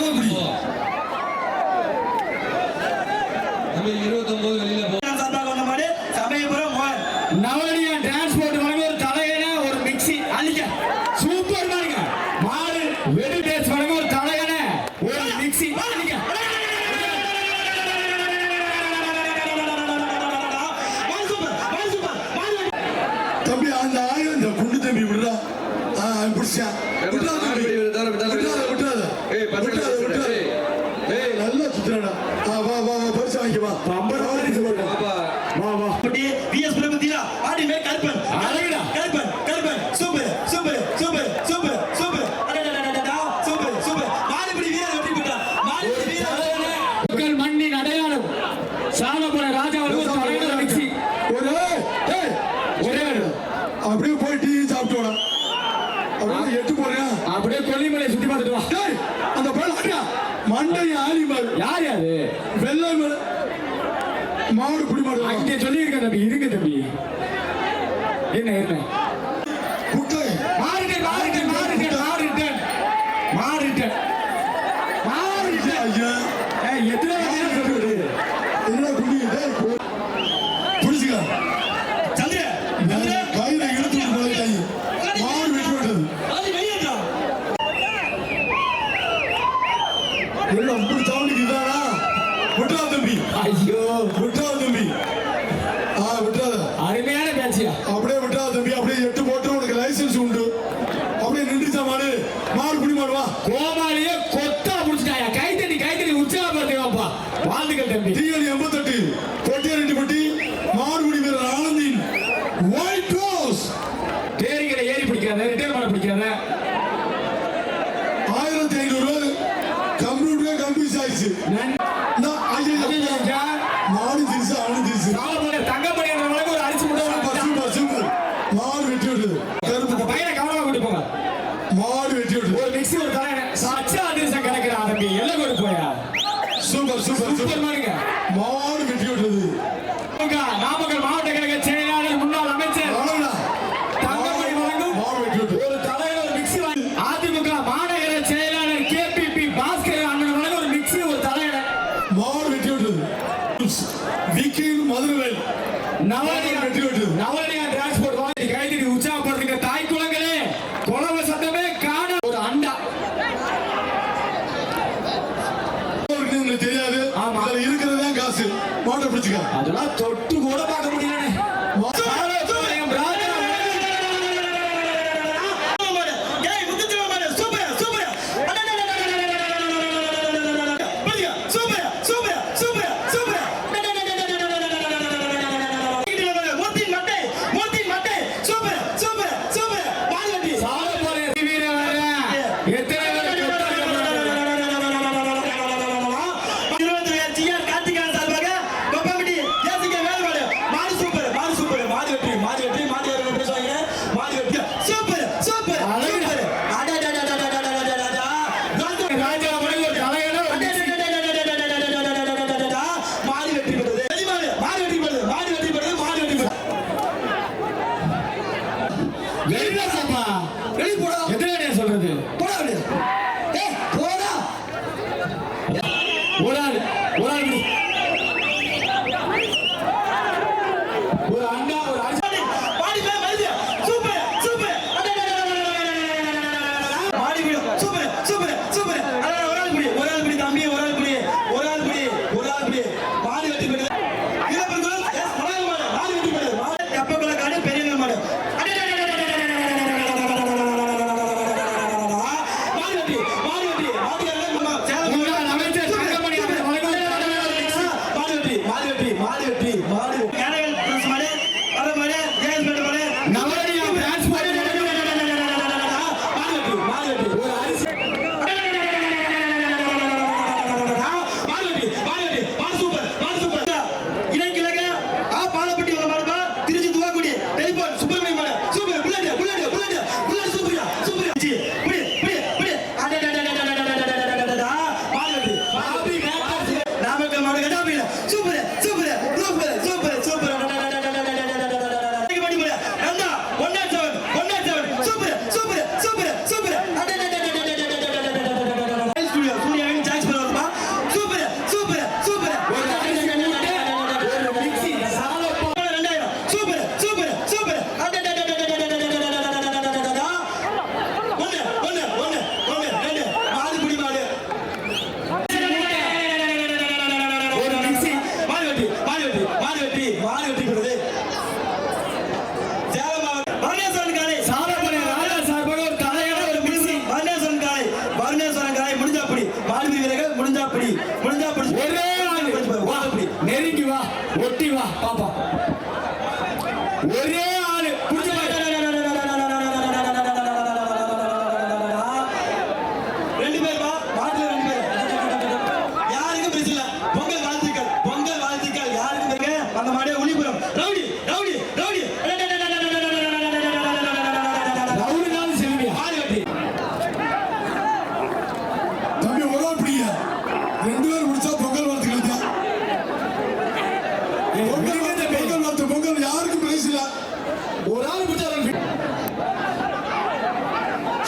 தான் பிடிக்கும் நம்ம இருபத்தொன்பது வெளியில அப்படியே கொல்லிமலை சுத்தி பார்த்துட்டு வா. அந்த பழம் மண்டை ஆலி மாடு யார் யாரு வெள்ளை மாடு மாடு குடி மாடு அங்கே சொல்லியிருக்கேன் தம்பி இருக்கு தம்பி. என்ன என்ன? குட்டை.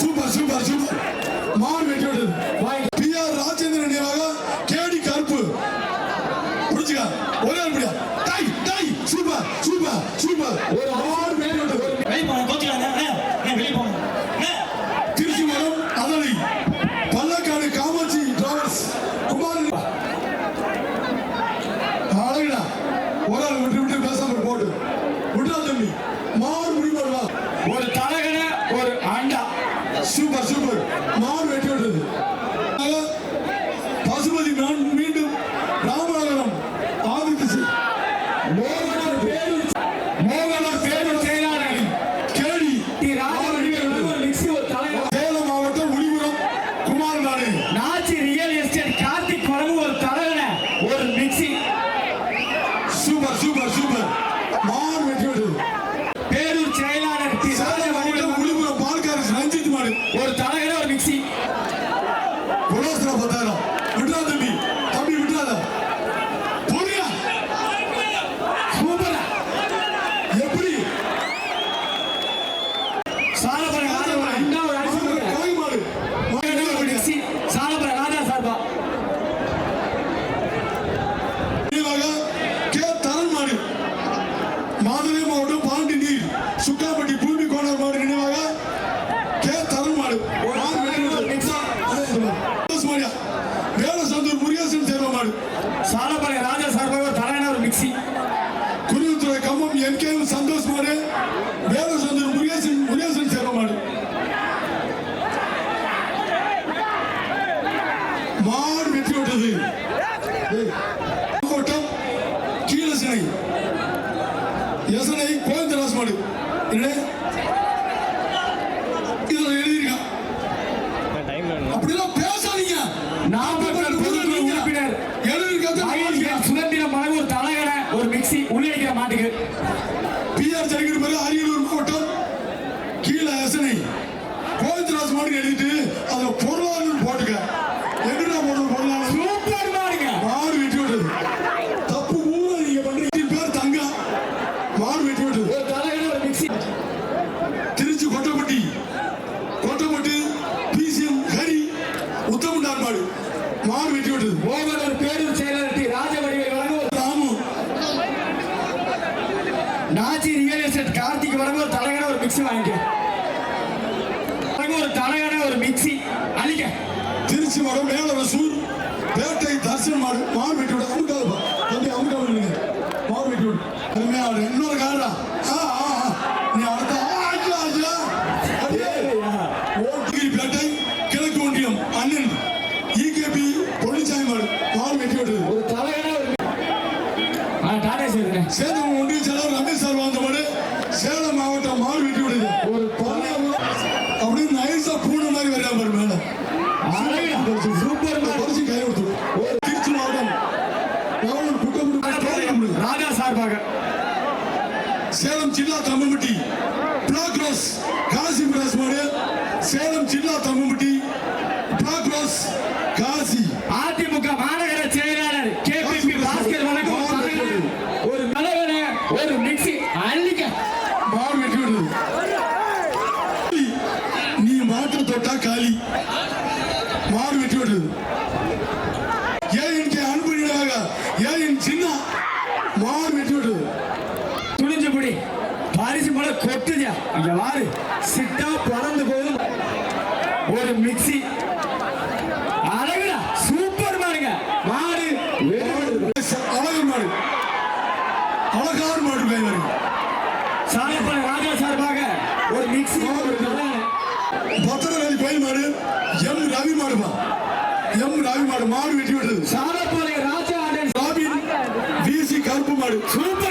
Super super super. மான் வெற்றி வாங்கி மாதுளை மாவட்டம் பாண்டி நீர் சுக்காப்பட்டி பூமி கோணர் மாடு நினைவாக கே தரமாடு வேலசந்தூர் முருகேசன் சேர்வ மாடு. சாலப்பாளைய ராஜா சார்பாக தலைநகர் மிக்சி குருவித்துறை கம்பம் என் கே சந்தோஷ் மாடு. வேலசந்தூர் முருகேசன் முருகேசன் சேர்வ மாடு. மாடு வெற்றி விட்டது. மாவட்டம் கீழசனை யோசனை கோவிந்த ராசு மாடு என்ன இதுல எழுதியிருக்கான் அப்படிலாம் பேசாதீங்க உறுப்பினர் எழுதியிருக்க? சுதந்திர மனம் ஒரு தலைகளை ஒரு மிக்சி உள்ளிக்கிற மாட்டுக்கு. மிக்சி வாங்கிக்க. ஒரு தலையான ஒரு மிக்சி அழிக்க. திருச்சி மாடு மேல சூர் பேட்டை தர்சன் மாடு மாடு விட்டு விட அமுக்காதுப்பா ಜಿಲ್ಲಾ ಕಮಿಟಿ ಪ್ರೋಗ್ರೆಸ್ ಕಾಸಿ ಮಿರಾಸ್ ಮಾಡು சேலம் ஜில்லா தமிழ்பட்டி ப்ராக்ரோஸ் காசி அதிமுக மாநகர செயலாளர் கே பி பி பாஸ்கர் வணக்கம் ஒரு மலவனை ஒரு மிக்சி அள்ளிக்க மாறு நீ மாற்ற தொட்டா காலி மாறு வெற்றி எம் ரவி மாடுமா எம் ரவி மாடு மாடு வெட்டி விடுறது சாரப்பாளைய ராஜா ராபின் பிசி கருப்பு மாடு. சூப்பர்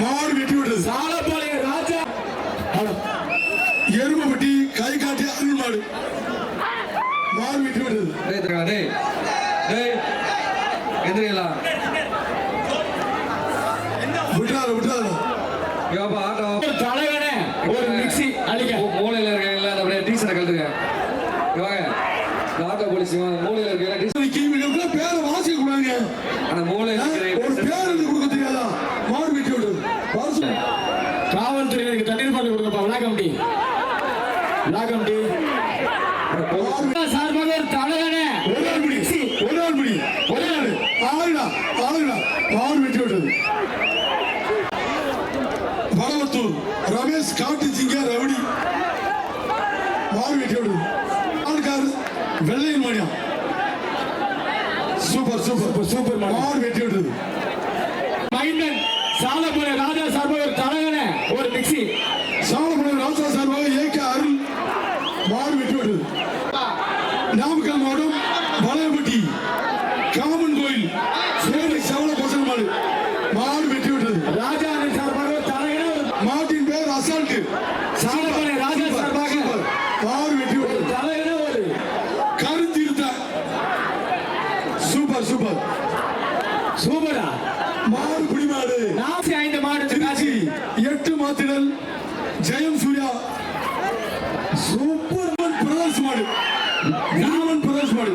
யார் வெட்டி விடுறது சாலப்பாளைய ராஜா. எருமப்பட்டி கை காட்டி அருள் மாடு சூப்பர் சூப்பரா மாடு குடி மாடு நாசி ஐந்து மாடு திருச்சி எட்டு மாத்திடல் ஜெயம் சூர்யா. சூப்பர் பிரதோஷ் மாடு. ராமன் பிரதோஷ் மாடு.